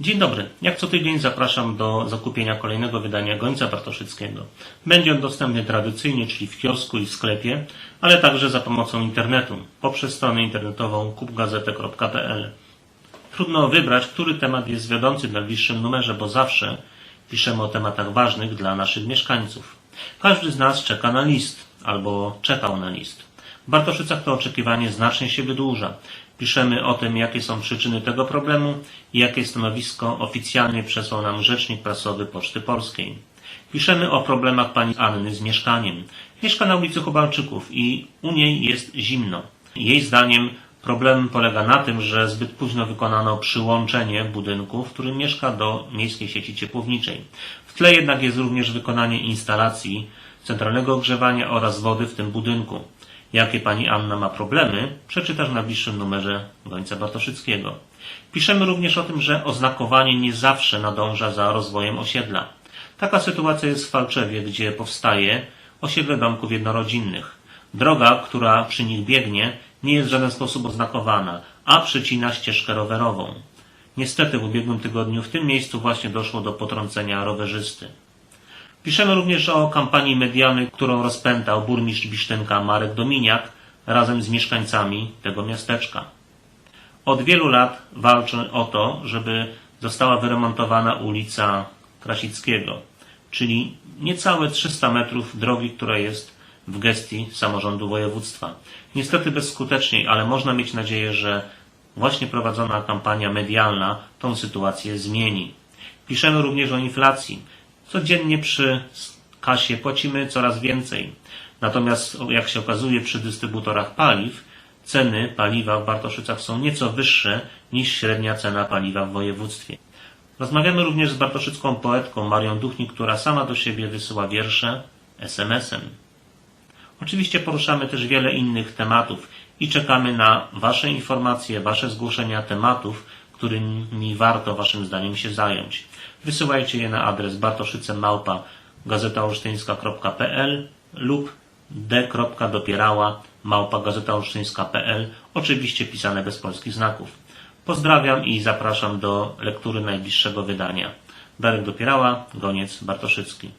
Dzień dobry. Jak co tydzień zapraszam do zakupienia kolejnego wydania Gońca Bartoszyckiego. Będzie on dostępny tradycyjnie, czyli w kiosku i w sklepie, ale także za pomocą internetu, poprzez stronę internetową kupgazetę.pl. Trudno wybrać, który temat jest wiodący w najbliższym numerze, bo zawsze piszemy o tematach ważnych dla naszych mieszkańców. Każdy z nas czeka na list, albo czekał na list. W Bartoszycach to oczekiwanie znacznie się wydłuża. Piszemy o tym, jakie są przyczyny tego problemu i jakie stanowisko oficjalnie przesłał nam Rzecznik Prasowy Poczty Polskiej. Piszemy o problemach pani Anny z mieszkaniem. Mieszka na ulicy Chobalczyków i u niej jest zimno. Jej zdaniem problem polega na tym, że zbyt późno wykonano przyłączenie budynku, w którym mieszka do miejskiej sieci ciepłowniczej. W tle jednak jest również wykonanie instalacji centralnego ogrzewania oraz wody w tym budynku. Jakie pani Anna ma problemy, przeczytasz w najbliższym numerze Gońca Bartoszyckiego. Piszemy również o tym, że oznakowanie nie zawsze nadąża za rozwojem osiedla. Taka sytuacja jest w Falczewie, gdzie powstaje osiedle domków jednorodzinnych. Droga, która przy nich biegnie, nie jest w żaden sposób oznakowana, a przecina ścieżkę rowerową. Niestety w ubiegłym tygodniu w tym miejscu właśnie doszło do potrącenia rowerzysty. Piszemy również o kampanii medialnej, którą rozpętał burmistrz Bisztynka Marek Dominiak razem z mieszkańcami tego miasteczka. Od wielu lat walczą o to, żeby została wyremontowana ulica Krasickiego, czyli niecałe 300 metrów drogi, która jest w gestii samorządu województwa. Niestety bezskuteczniej, ale można mieć nadzieję, że właśnie prowadzona kampania medialna tą sytuację zmieni. Piszemy również o inflacji. Codziennie przy kasie płacimy coraz więcej. Natomiast, jak się okazuje, przy dystrybutorach paliw ceny paliwa w Bartoszycach są nieco wyższe niż średnia cena paliwa w województwie. Rozmawiamy również z bartoszycką poetką Marią Duchnik, która sama do siebie wysyła wiersze SMS-em. Oczywiście poruszamy też wiele innych tematów i czekamy na Wasze informacje, Wasze zgłoszenia tematów, którymi warto Waszym zdaniem się zająć. Wysyłajcie je na adres bartoszycemałpa gazetaolsztyńska.pl lub d.dopierała małpa gazetaolsztyńska.pl oczywiście pisane bez polskich znaków. Pozdrawiam i zapraszam do lektury najbliższego wydania. Darek Dopierała, Goniec Bartoszycki.